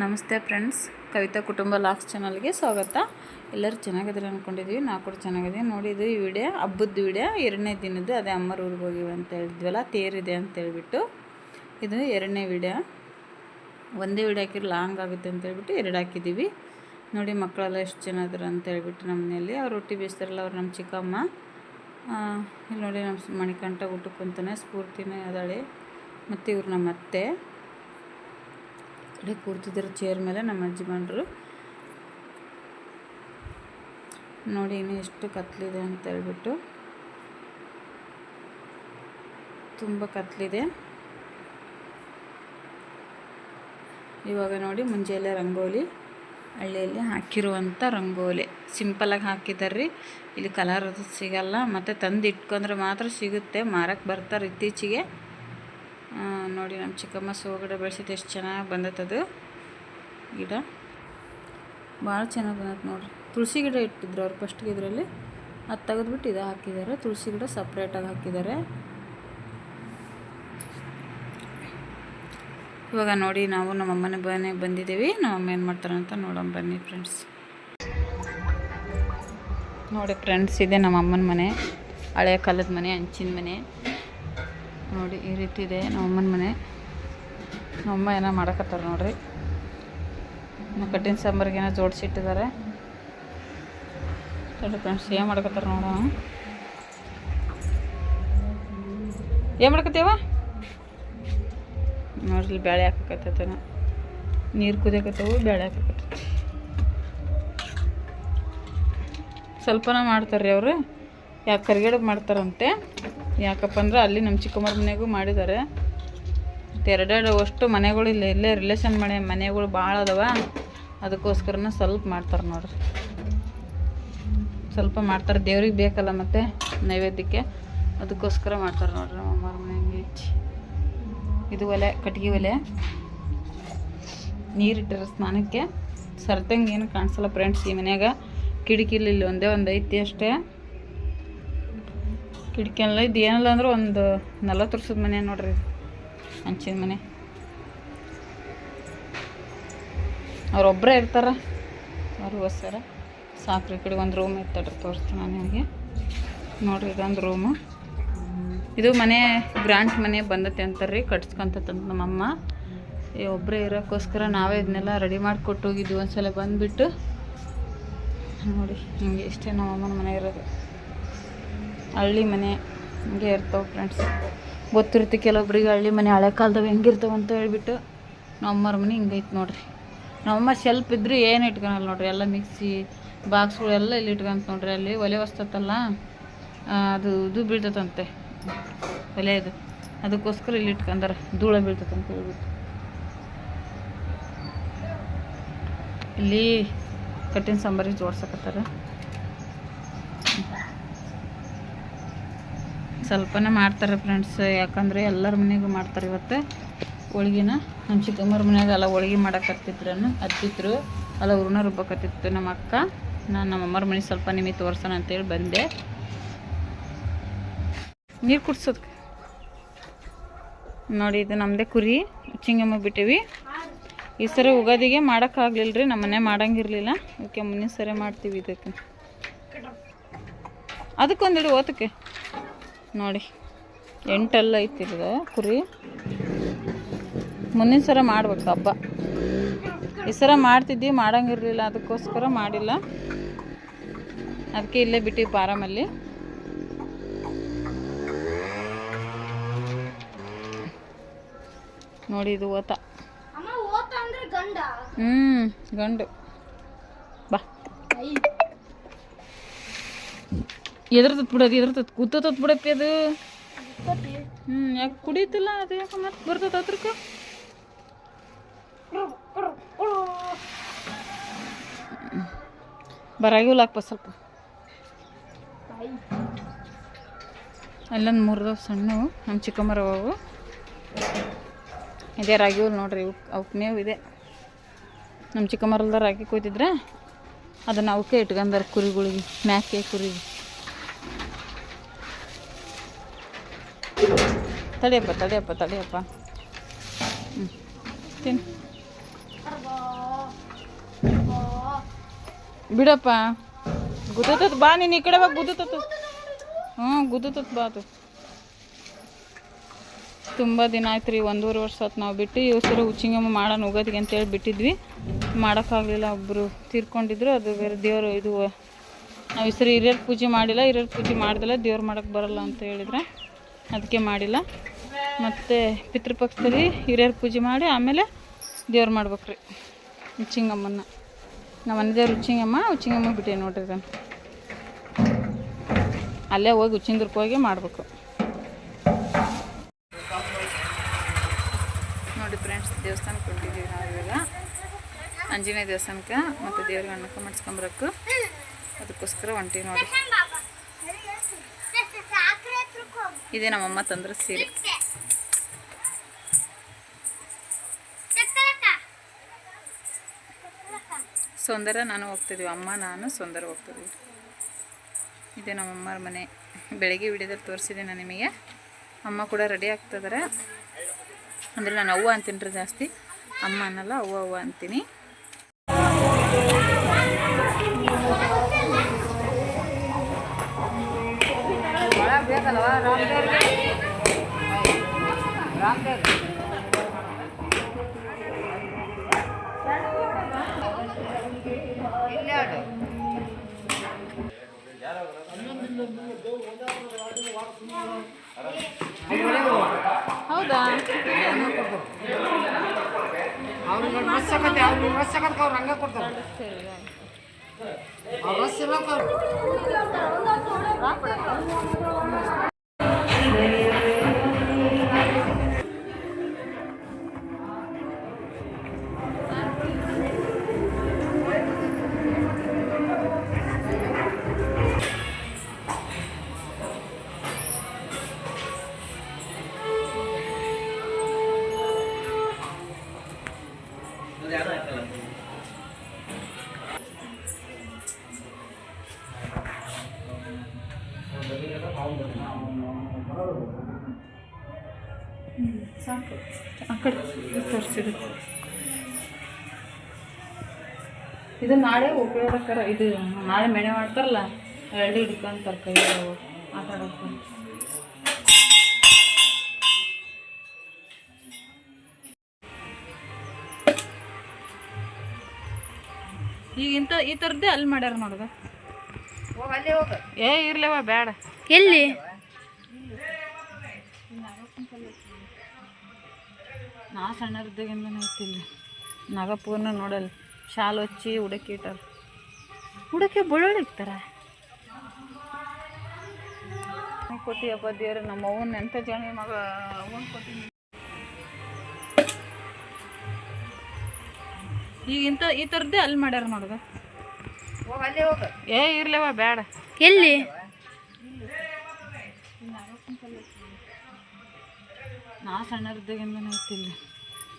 ನಮಸ್ತೆ ಫ್ರೆಂಡ್ಸ್. ಕವಿತಾ ಕುಟುಂಬ ಲಾಕ್ಸ್ ಚಾನಲ್ಗೆ ಸ್ವಾಗತ. ಎಲ್ಲರೂ ಚೆನ್ನಾಗಿದ್ರೆ ಅಂದ್ಕೊಂಡಿದ್ವಿ ನಾವು ಕೂಡ ಚೆನ್ನಾಗಿದ್ದೀವಿ. ನೋಡಿದ್ವಿ ಈ ವಿಡಿಯೋ, ಹಬ್ಬದ ವಿಡಿಯೋ. ಎರಡನೇ ದಿನದ್ದು ಅದೇ ಅಮ್ಮರ ಊರಿಗೆ ಹೋಗಿವಿ ಅಂತ ಹೇಳಿದ್ವಲ್ಲ, ತೇರಿದೆ ಅಂತ ಹೇಳ್ಬಿಟ್ಟು. ಇದು ಎರಡನೇ ವಿಡಿಯೋ. ಒಂದೇ ವಿಡಿಯೋ ಹಾಕಿದ್ರೆ ಲಾಂಗ್ ಆಗುತ್ತೆ ಅಂತ ಹೇಳ್ಬಿಟ್ಟು ಎರಡು ಹಾಕಿದ್ದೀವಿ ನೋಡಿ, ಮಕ್ಕಳೆಲ್ಲ ಎಷ್ಟು ಜನ ಇದ್ರು ಅಂತ ಹೇಳ್ಬಿಟ್ಟು ನಮ್ಮ ಮನೆಯಲ್ಲಿ. ಅವ್ರು ರೊಟ್ಟಿ ಬೇಯಿಸ್ತಾರಲ್ಲ, ಅವ್ರು ನಮ್ಮ ಚಿಕ್ಕಮ್ಮ. ಇಲ್ಲಿ ನೋಡಿ, ನಮ್ಮ ಮಣಿಕಂಠ ಊಟಕ್ಕೆ ಅಂತಾನೆ ಸ್ಫೂರ್ತಿನೇ ಅದಾಳೆ. ಮತ್ತು ಇವ್ರು ನಮ್ಮ ಅತ್ತೆ. ಕಡೆ ಕೂರ್ತಿದ್ರು ಚೇರ್ ಮೇಲೆ ನಮ್ಮ ಯಜಮಾನ್ರು ನೋಡಿ ಇನ್ನು ಎಷ್ಟು ಕತ್ಲಿದೆ ಅಂತ ಹೇಳ್ಬಿಟ್ಟು. ತುಂಬ ಕತ್ಲಿದೆ. ಇವಾಗ ನೋಡಿ ಮುಂಜಾನೆ ರಂಗೋಲಿ ಹಳ್ಳಿಯಲ್ಲಿ ಹಾಕಿರುವಂಥ ರಂಗೋಲಿ. ಸಿಂಪಲಾಗಿ ಹಾಕಿದ್ದಾರೆ ರೀ ಇಲ್ಲಿ ಕಲರ್ ಸಿಗಲ್ಲ. ಮತ್ತು ತಂದು ಇಟ್ಕೊಂಡ್ರೆ ಮಾತ್ರ ಸಿಗುತ್ತೆ. ಮಾರಕ್ಕೆ ಬರ್ತಾರೆ ಇತ್ತೀಚೆಗೆ. ನೋಡಿ ನಮ್ಮ ಚಿಕ್ಕಮ್ಮ ಸೋಗಡೆ ಬೆಳೆಸಿದ್ದು ಎಷ್ಟು ಚೆನ್ನಾಗಿ ಬಂದತ್ತದು ಗಿಡ ಭಾಳ ಚೆನ್ನಾಗಿ ಬಂದತ್ತೆ ನೋಡ್ರಿ. ತುಳಸಿ ಗಿಡ ಇಟ್ಟಿದ್ರು ಅವ್ರು ಫಸ್ಟ್ಗೆ ಇದರಲ್ಲಿ. ಅದು ತೆಗೆದ್ಬಿಟ್ಟು ಇದು ಹಾಕಿದ್ದಾರೆ ತುಳಸಿ ಗಿಡ ಸಪ್ರೇಟಾಗಿ ಹಾಕಿದ್ದಾರೆ ಇವಾಗ ನೋಡಿ ನಾವು ನಮ್ಮ ಅಮ್ಮನ ಬಂದಿದ್ದೀವಿ. ನಮ್ಮ ಅಮ್ಮ ಏನು ಮಾಡ್ತಾರೆ ಅಂತ ನೋಡೋಣ ಬನ್ನಿ ಫ್ರೆಂಡ್ಸ್ ನೋಡಿ ಫ್ರೆಂಡ್ಸ್ ಇದೆ ನಮ್ಮ ಅಮ್ಮನ ಮನೆ. ಹಳೆ ಕಾಲದ ಮನೆ, ಹಂಚಿನ ಮನೆ. ನೋಡಿ ಈ ರೀತಿ ಇದೆ. ನಮ್ಮ ಅಮ್ಮನ ಮನೆ. ನಮ್ಮಮ್ಮ ಏನೋ ಮಾಡಕತ್ತಾರೆ ನೋಡ್ರಿ. ಕಟ್ಟಿನ ಸಾಂಬಾರಿಗೆ ಏನೋ ಜೋಡಿಸಿಟ್ಟಿದ್ದಾರೆ ನೋಡಿ ಫ್ರೆಂಡ್ಸ್, ಏನು ಮಾಡಕತ್ತಾರ ನೋಡೋಣ. ಏನು ಮಾಡಕತ್ತೀವ? ನೋಡ್ರಿ ಬೇಳೆ ಹಾಕಕತ್ತೈತೆ ನೀರು ಕುದಿಯಕತ್ತವು ಬೇಳೆ ಹಾಕಕತ್ತೈತಿ. ಸ್ವಲ್ಪನ ಮಾಡ್ತಾರೆ ಅವರು. ಯಾಕೆ ಕರಿಗಡಬು ಮಾಡ್ತಾರಂತೆ? ಯಾಕಪ್ಪ ಅಂದ್ರೆ ಅಲ್ಲಿ ನಮ್ಮ ಚಿಕ್ಕಮ್ಮರ ಮನೆಗೂ ಮಾಡಿದ್ದಾರೆ. ಮತ್ತು ಎರಡೆರಡು ಅಷ್ಟು ಮನೆಗಳು ಇಲ್ಲ, ಇಲ್ಲೇ ರಿಲೇಷನ್ ಮನೆ, ಮನೆಗಳು ಭಾಳ ಅದಾವ. ಅದಕ್ಕೋಸ್ಕರನ ಸ್ವಲ್ಪ ಮಾಡ್ತಾರೆ ನೋಡ್ರಿ. ಸ್ವಲ್ಪ ಮಾಡ್ತಾರೆ. ದೇವ್ರಿಗೆ ಬೇಕಲ್ಲ ಮತ್ತು ನೈವೇದ್ಯಕ್ಕೆ. ಅದಕ್ಕೋಸ್ಕರ ಮಾಡ್ತಾರೆ ನೋಡ್ರಿ ನಮ್ಮ ಅಮ್ಮರ ಮನೆಗೆ. ಹೆಚ್ಚಿ ಇದು ಒಲೆ ಕಟ್ಗೆ ಒಲೆ. ನೀರಿಟ್ಟರೆ ಸ್ನಾನಕ್ಕೆ. ಸರ್ತಂಗೆ ಏನು ಕಾಣಿಸಲ್ಲ ಫ್ರೆಂಡ್ಸ್ ಈ ಮನೆಯಾಗ. ಕಿಟಕಿಲಿ ಇಲ್ಲಿ ಒಂದೇ ಒಂದು ಐತಿ ಅಷ್ಟೇ. ಕಿಟಕಿ ಎಲ್ಲ ಇದು. ಏನಲ್ಲ ಅಂದ್ರೆ ಒಂದು ನಲ್ವತ್ತು ವರ್ಷದ ಮನೆ ನೋಡ್ರಿ. ಹಂಚಿನ ಮನೆ. ಅವ್ರೊಬ್ಬರೇ ಇರ್ತಾರ. ಅವ್ರಿಗೋಸ್ಕರ ಸಾಕ್ರಿ ಈ ಕಡೆ ಒಂದು ರೂಮ್ ಇರ್ತಡ್ರಿ ತೋರಿಸ್ತೀನಿ ನಾನು ನಿಮಗೆ. ನೋಡ್ರಿ ಇದೊಂದು ರೂಮು ಇದು ಮನೆ ಗ್ರಾಂಟ್ ಮನೆ ಬಂದತೆ ಅಂತಾರ್ರಿ, ಕಟ್ಸ್ಕೊಂತಂತ ನಮ್ಮಮ್ಮ. ಒಬ್ಬರೇ ಇರೋಕ್ಕೋಸ್ಕರ ನಾವೇ ಇದನ್ನೆಲ್ಲ ರೆಡಿ ಮಾಡಿ ಕೊಟ್ಟು ಹೋಗಿದ್ವಿ ಒಂದ್ಸಲ ಬಂದುಬಿಟ್ಟು. ನೋಡಿ, ಹಿಂಗೆ ಇಷ್ಟೇ ನಮ್ಮ ಅಮ್ಮನ ಮನೆ ಇರೋದು. ಹಳ್ಳಿ ಮನೆ ಹಂಗೆ ಇರ್ತಾವೆ ಫ್ರೆಂಡ್ಸ್ ಗೊತ್ತಿರುತ್ತೆ ಕೆಲವೊಬ್ರಿಗೆ ಹಳ್ಳಿ ಮನೆ ಹಳೆ ಕಾಲದಾಗ ಹೆಂಗಿರ್ತಾವೆ ಅಂತ ಹೇಳ್ಬಿಟ್ಟು ನಮ್ಮ ಅಮ್ಮರ ಮನೆ ಹಿಂಗೈತೆ ನೋಡ್ರಿ. ನಮ್ಮಮ್ಮ ಶೆಲ್ಪ್ ಇದ್ರೆ ಏನು ಇಟ್ಕೊಳಲ್ಲ ನೋಡ್ರಿ, ಎಲ್ಲ ಮಿಕ್ಸಿ ಬಾಕ್ಸ್ಗಳೆಲ್ಲ ಇಲ್ಲಿ ಇಟ್ಕೊಂತ ನೋಡ್ರಿ ಅಲ್ಲಿ. ಒಲೆ ವಸ್ತತ್ತಲ್ಲ ಅದು ಇದು ಬೀಳ್ತದಂತೆ ಒಲೆ ಇದು. ಅದಕ್ಕೋಸ್ಕರ ಇಲ್ಲಿ ಇಟ್ಕೊಂಡಾರ ಧೂಳ ಬೀಳ್ತದಂತ ಹೇಳ್ಬಿಟ್ಟು. ಇಲ್ಲಿ ಕಟ್ಟಿನ ಸಾಂಬಾರಿಗೆ ಜೋಡ್ಸಕತ್ತಾರ. ಸ್ವಲ್ಪನೇ ಮಾಡ್ತಾರೆ ಫ್ರೆಂಡ್ಸ್ ಯಾಕಂದರೆ ಎಲ್ಲರ ಮನೆಗೂ ಮಾಡ್ತಾರೆ ಇವತ್ತು. ಹೋಳ್ಗಿನ. ನಮ್ಮ ಚಿಕ್ಕಮ್ಮರ ಮನೆಯಾಗ ಎಲ್ಲ ಹೋಳ್ಗೆ ಮಾಡಕತ್ತಿದ್ರನು ಹತ್ತಿದ್ರು ಅಲ್ಲ ಹೂರ್ಣ ರುಬ್ಬಕತ್ತಿತ್ತು ನಮ್ಮ ಅಕ್ಕ. ನಾನು ನಮ್ಮ ಅಮ್ಮರ ಮನೆ ಸ್ವಲ್ಪ ನಿಮಗೆ ತೋರ್ಸೋಣ ಅಂತೇಳಿ ಬಂದೆ. ನೀರು ಕುಡ್ಸೋದು. ನೋಡಿ, ಇದು ನಮ್ಮದೇ ಕುರಿ. ಚಿಂಗಮ್ಮ ಬಿಟ್ಟಿವಿ. ಈ ಸರಿ ಉಗಾದಿಗೆ ಮಾಡೋಕ್ಕಾಗಲಿಲ್ಲ ರೀ ನಮ್ಮ ಮನೆ ಮಾಡಂಗಿರಲಿಲ್ಲ. ಮುಂದಿನ ಸರಿ ಮಾಡ್ತೀವಿ ಇದಕ್ಕೆ. ಅದಕ್ಕೊಂದಿಡು ಓತಕ್ಕೆ. ನೋಡಿ ಎಂಟೆಲ್ಲ ಐತಿ ಇದು ಕುರಿ. ಮುಂದಿನ ಸಲ ಮಾಡ್ಬೇಕು ಹಬ್ಬ. ಈ ಸಲ ಮಾಡ್ತಿದ್ವಿ ಮಾಡಂಗಿರಲಿಲ್ಲ ಅದಕ್ಕೋಸ್ಕರ ಮಾಡಿಲ್ಲ. ಅದಕ್ಕೆ ಇಲ್ಲೇ ಬಿಟ್ಟಿವಿ ಪಾರಮಲ್ಲಿ ನೋಡಿ ಇದು ಓತ. ಹ್ಞೂ ಗಂಡು ಬಾ ಎದ್ರತತ್ ಬಿಡೋದು ಎದ್ರತತ್ ಕೂತತ್ ಬಿಡಪ್ಪಿ ಅದು. ಹ್ಞೂ ಯಾಕೆ ಕುಡಿಯುತ್ತಿಲ್ಲ ಅದು ಯಾಕೆ ಮತ್ತೆ ಬರ್ತದ ಅದ್ರಕ್ಕೆ ಬರಾಗಿಲ್ಲ ಹಾಕ್ಪ ಸ್ವಲ್ಪ. ಅಲ್ಲೊಂದು ಮೂರು ಸಣ್ಣವು ನಮ್ಮ ಚಿಕ್ಕಮ್ಮರವು ಇದೇ ರಾಗಿ ಹುಲ್ ನೋಡ್ರಿ ಅವಕ್ಕೆ ಮೇವು ಇದೆ. ನಮ್ಮ ಚಿಕ್ಕಮ್ಮರಲ್ದ ರಾಗಿ ಕೊಯ್ತಿದ್ರೆ ಅದನ್ನು ಅವಕ್ಕೆ ಇಟ್ಕೊಂಡಾರ ಕುರಿಗಳಿಗೆ ಮ್ಯಾಕೆ ಕುರಿಗೆ. ತಡಿಯಪ್ಪ ತಡಿಯಪ್ಪ ತಡಿಯಪ್ಪ ಹ್ಞೂ ತಿನ್ ಬಿಡಪ್ಪ. ಗುದ್ದತತ್ ಬಾ, ನೀನು ಈ ಕಡೆ ಬಾ ಗುದ್ದತತ್ ಹ್ಞೂ ಗುದ್ದತತ್ ಬಾ ಅದು. ತುಂಬ ದಿನ ಆಯ್ತು ರೀ, ಒಂದೂವರೆ ವರ್ಷ ಹೊತ್ತು ನಾವು ಬಿಟ್ಟು, ಈ ಸರಿ ಹುಚ್ಚಿಂಗಮ್ಮ ಮಾಡೋಣ ಹೋಗೋದಿಗೆ ಅಂತೇಳಿ ಬಿಟ್ಟಿದ್ವಿ. ಮಾಡೋಕ್ಕಾಗಲಿಲ್ಲ ಒಬ್ಬರು ತೀರ್ಕೊಂಡಿದ್ರು, ಅದು ಬೇರೆ ದೇವರು ಇದು, ನಾವು ಈ ಸರಿ ಹಿರಿಯರ ಪೂಜೆ ಮಾಡಿಲ್ಲ, ಹಿರಿಯರ ಪೂಜೆ ಮಾಡ್ದಿಲ್ಲ, ದೇವ್ರು ಮಾಡೋಕ್ಕೆ ಬರಲ್ಲ ಅಂತ ಹೇಳಿದ್ರೆ. ಅದಕ್ಕೆ ಮಾಡಿಲ್ಲ. ಮತ್ತು ಪಿತೃಪಕ್ಷದಲ್ಲಿ ಹಿರಿಯರ ಪೂಜೆ ಮಾಡಿ ಆಮೇಲೆ ದೇವ್ರು ಮಾಡ್ಬೇಕು ರೀ ಹುಚ್ಚಿಂಗಮ್ಮನ ನಮ್ಮ ಮನೆ ದೇವ್ರು ಉಚ್ಚಿಂಗಮ್ಮ ಹುಚ್ಚಿಂಗಮ್ಮ ಬಿಟ್ಟೆ ನೋಡ್ರಿ ನಾನು ಅಲ್ಲೇ ಹೋಗಿ ಹುಚ್ಚಿಂದ್ರಕ್ಕೆ ಹೋಗಿ ಮಾಡಬೇಕು. ನೋಡಿ ಫ್ರೆಂಡ್ಸ್ ದೇವಸ್ಥಾನಕ್ಕೆ ಹೊಂಟಿದ್ದೀವಿ ನಾವು ಇವಾಗ. ಆಂಜನೇಯ ದೇವಸ್ಥಾನಕ್ಕೆ ಮತ್ತು ದೇವ್ರಿಗೆ ಅನ್ನಕ್ಕೆ ಮಾಡಿಸ್ಕೊಂಬರಕ್ಕೆ ಅದಕ್ಕೋಸ್ಕರ ಒಂಟಿ ನೋಡಿ ಇದೇ, ನಮ್ಮಮ್ಮ ತಂದ್ರ ಸೀರೆ. ಸೌಂದರ್ಯ ನಾನು ಹೋಗ್ತಿದ್ದೀವಿ ಅಮ್ಮ ನಾನು ಸೌಂದರ್ಯ ಹೋಗ್ತಿದ್ದೀವಿ ಇದೆ ನಮ್ಮಮ್ಮರ ಮನೆ. ಬೆಳಗ್ಗೆ ವಿಡಿಯೋದಲ್ಲಿ ತೋರಿಸಿದೆ ನಾನು ನಿಮಗೆ. ಅಮ್ಮ ಕೂಡ ರೆಡಿ ಆಗ್ತಿದ್ದಾರೆ ಅಂದರೆ ನಾನು ಅವ್ವ ಅಂತೀನಿ ಜಾಸ್ತಿ. ಅಮ್ಮ ಅನ್ನಲ್ಲ, ಅವ್ವ ಅವ್ವ ಅಂತೀನಿ. ಹೌದಾ ಅವ್ರಿಗೆ ರಾಮ್ದೇವ್ ಹೌದಾ? ಅವ್ರಿಗೆ ಮಸ್ಸಕತ್ತೆ ಅವ್ರು ಹಂಗೆ ಕೊಡ್ತಾರೆ. ಅವ್ರು ಆ ಕಡೆ ಇದು ನಾಳೆ ಉಪಯೋಗಕರ ಇದು ನಾಳೆ ಮೆಣೆ ಮಾಡ್ತಾರಲ್ಲ ಎರಡು ಹಿಡ್ಕೊಂತಾರೆ ಕೈ ಆಟ ಆಡೋಕೆ ಈಗ ಇಂಥ ಈ ಥರದ್ದೇ ಅಲ್ಲಿ ಮಾಡ್ಯಾರ ನೋಡ್ದ ಹೋಗಿ ಅಲ್ಲಿ ಹೋಗು. ಏ ಇರ್ಲೇವಾ ಬೇಡ ಎಲ್ಲಿ? ನಾ ಸಣ್ಣರಿದ್ದಾಗಿಂದನೇ ಐತಿಲ್ಲ ನಾಗಪ್ಪನ ನೋಡಲ್ಲ ಶಾಲು ಹಚ್ಚಿ ಉಡಕ್ಕೆ ಇಟ್ಟಾರ ಉಡಕ್ಕೆ ಬಳ್ಳೊಳ್ಳಿ ಕೊಟ್ಟಿ ಹಬ್ಬ ದೇವ್ರ ನಮ್ಮ ಅವ್ವನ ಎಂಥ ಜನ ಮಗ ಅವನ್ ಕೊಟ್ಟಿ ಈಗ ಇಂಥ ಈ ಥರದ್ದೇ ಅಲ್ಲಿ ಮಾಡ್ಯಾರ ನೋಡ್ದ ಹೋಗಿ ಅಲ್ಲಿ ಹೋಗು. ಏ ಇರ್ಲವ ಬೇಡ ಎಲ್ಲಿ? ನಾ ಸಣ್ಣರಿದ್ದಾಗಿಂದನೇ ನೋಡ್ತಿಲ್ಲ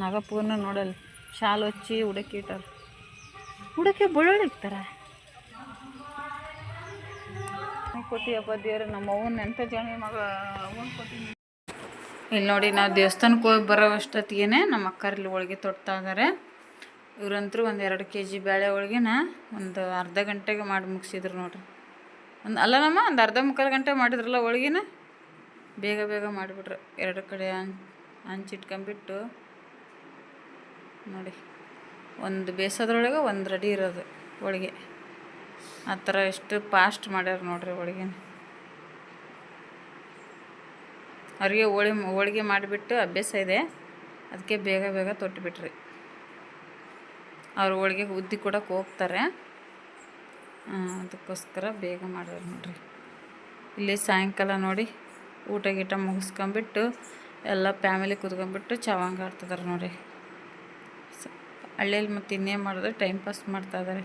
ನಾಗಪ್ಪನ ನೋಡಲ್ಲ, ಶಾಲು ಹಚ್ಚಿ ಹುಡುಕಿ ಇಟ್ಟಾರ ಉಡಕ್ಕೆ ಬಳ್ಳೊಳ್ಳಿ ಇಕ್ತಾರ? ಕೊಟ್ಟಿಯಪ್ಪ ದೇವ್ರ, ನಮ್ಮ ಅವನ ಎಂಥ ಜನ ಮಗ ಅವನ್ ಕೊಟ್ಟಿ ಇಲ್ಲಿ ನೋಡಿ, ನಾವು ದೇವಸ್ಥಾನಕ್ಕೆ ಹೋಗಿ ಬರೋ ನಮ್ಮ ಅಕ್ಕರಲ್ಲಿ ಹೋಳಿಗೆ ತೊಡ್ತಾ ಇದ್ದಾರೆ ಇವರಂತರೂ ಒಂದು ಎರಡು ಕೆ ಜಿ ಬೇಳೆ ಹೋಳಿಗೆನ ಒಂದು ಅರ್ಧ ಗಂಟೆಗೆ ಮಾಡಿ ಮುಗಿಸಿದ್ರು ನೋಡ್ರಿ. ಒಂದು ಅಲ್ಲ ನಮ್ಮ ಒಂದು ಅರ್ಧ ಮುಕ್ಕಾಲು ಗಂಟೆ ಮಾಡಿದ್ರಲ್ಲ ಹೋಳ್ಗಿನ? ಬೇಗ ಬೇಗ ಮಾಡಿಬಿಟ್ರೆ. ಎರಡು ಕಡೆ ಹಂಚ್ ಹಂಚಿಟ್ಕೊಂಬಿಟ್ಟು ನೋಡಿ, ಒಂದು ಬೇಸೋದ್ರೊಳಗೆ ಒಂದು ರೆಡಿ ಇರೋದು ಹೋಳಿಗೆ. ಆ ಥರ ಎಷ್ಟು ಫಾಸ್ಟ್ ಮಾಡ್ಯಾರ ನೋಡ್ರಿ ಹೋಳಿಗೆ ಅವ್ರಿಗೆ ಹೋಳಿ, ಹೋಳಿಗೆ ಮಾಡಿಬಿಟ್ಟು ಅಭ್ಯಾಸ ಇದೆ. ಅದಕ್ಕೆ ಬೇಗ ಬೇಗ ತೊಟ್ಟುಬಿಟ್ರಿ ಅವ್ರು ಹೋಳಿಗೆ ಉದ್ದಿ ಕೊಡೋಕೆ ಹೋಗ್ತಾರೆ. ಅದಕ್ಕೋಸ್ಕರ ಬೇಗ ಮಾಡ್ಯಾರ ನೋಡ್ರಿ. ಇಲ್ಲಿ ಸಾಯಂಕಾಲ ನೋಡಿ. ಊಟ ಗೀಟ ಮುಗಿಸ್ಕೊಂಬಿಟ್ಟು ಎಲ್ಲ ಫ್ಯಾಮಿಲಿ ಕುತ್ಕೊಂಡ್ಬಿಟ್ಟು ಚವಂಗ ಆಡ್ತಿದಾರೆ ನೋಡಿ. ಸ- ಹಳ್ಳಿಯಲ್ಲಿ ಮತ್ತು ಇನ್ನೇನು ಮಾಡಿದ್ರೆ ಟೈಮ್ ಪಾಸ್ ಮಾಡ್ತಾ ಇದ್ದಾರೆ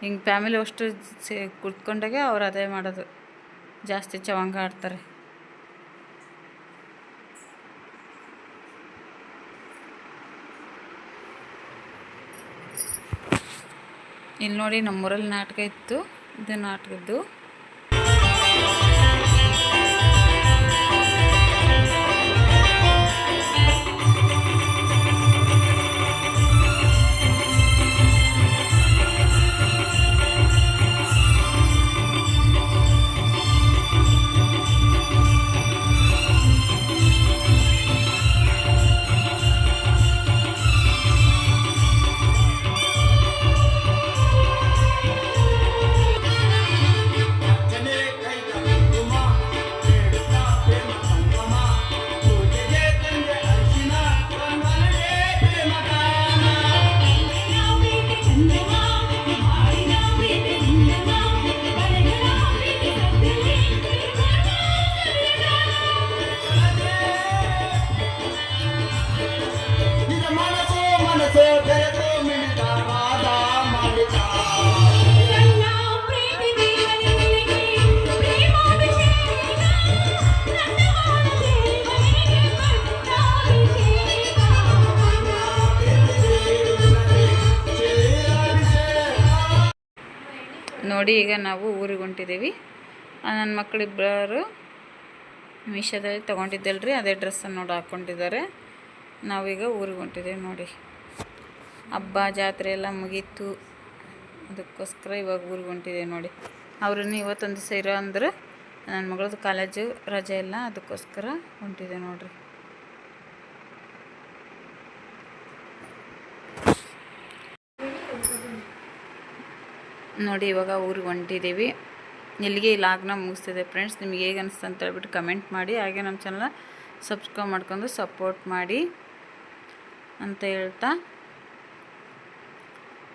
ಹಿಂಗೆ ಫ್ಯಾಮಿಲಿ ಅಷ್ಟು ಸೇ ಕುತ್ಕೊಂಡಾಗೆ ಅವ್ರು ಅದೇ ಮಾಡೋದು. ಜಾಸ್ತಿ ಚವಂಗ ಆಡ್ತಾರೆ. ಇಲ್ಲಿ ನೋಡಿ ನಮ್ಮೂರಲ್ಲಿ ನಾಟಕ ಇತ್ತು. ಇದು ನಾಟಕದ್ದು ನೋಡಿ ಈಗ ನಾವು ಊರಿಗೆ ಹೊಂಟಿದ್ದೀವಿ. ನನ್ನ ಮಕ್ಕಳಿಬ್ಬರು ಮೀಶೋದಲ್ಲಿ ತೊಗೊಂಡಿದ್ದಲ್ರಿ, ಅದೇ ಡ್ರೆಸ್ಸನ್ನು ನೋಡಿ ಹಾಕ್ಕೊಂಡಿದ್ದಾರೆ ನಾವೀಗ ಊರಿಗೆ ಹೊಂಟಿದ್ದೀವಿ ನೋಡಿ. ಹಬ್ಬ, ಜಾತ್ರೆ ಎಲ್ಲ ಮುಗೀತು. ಅದಕ್ಕೋಸ್ಕರ ಇವಾಗ ಊರಿಗೆ ಹೊಂಟಿದ್ದೀವಿ ನೋಡಿ. ಅವ್ರನ್ನ ಇವತ್ತೊಂದು ದಿವಸ ಇರೋ ಅಂದ್ರೆ ನನ್ನ ಮಗಳದ್ದು ಕಾಲೇಜು ರಜೆ ಇಲ್ಲ ಅದಕ್ಕೋಸ್ಕರ ಹೊಂಟಿದೆ ನೋಡ್ರಿ. ನೋಡಿ, ಇವಾಗ ಊರಿಗೆ ಹೊಂಟಿದ್ದೀವಿ ಇಲ್ಲಿಗೆ ಈ ಲಾಗ್ನ ಮುಗಿಸ್ತಿದೆ ಫ್ರೆಂಡ್ಸ್ ನಿಮ್ಗೆ ಹೇಗೆ ಅನಿಸ್ತು ಅಂತ ಹೇಳ್ಬಿಟ್ಟು ಕಮೆಂಟ್ ಮಾಡಿ. ಹಾಗೆ ನಮ್ಮ ಚಾನಲ್ ಸಬ್ಸ್ಕ್ರೈಬ್ ಮಾಡ್ಕೊಂಡು ಸಪೋರ್ಟ್ ಮಾಡಿ ಅಂತ ಹೇಳ್ತಾ.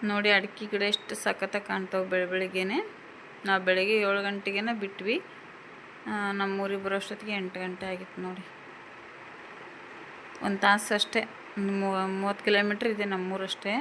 ನೋಡಿ, ಅಡಿಕೆ ಗಿಡ ಎಷ್ಟು ಸಖತ್ತಾಗಿ ಕಾಣ್ತಾವೆ ಬೆಳೆ, ಬೆಳಿಗ್ಗೆನೆ. ನಾವು ಬೆಳಗ್ಗೆ ಏಳು ಗಂಟೆಗೆ ಬಿಟ್ವಿ. ನಮ್ಮೂರಿಗೆ ಬರೋಷ್ಟೊತ್ತಿಗೆ ಎಂಟು ಗಂಟೆ ಆಗಿತ್ತು ನೋಡಿ. ಒಂದು ತಾಸು ಅಷ್ಟೇ. ಮೂವತ್ತು ಕಿಲೋಮೀಟ್ರ್ ಇದೆ ನಮ್ಮೂರಷ್ಟೇ.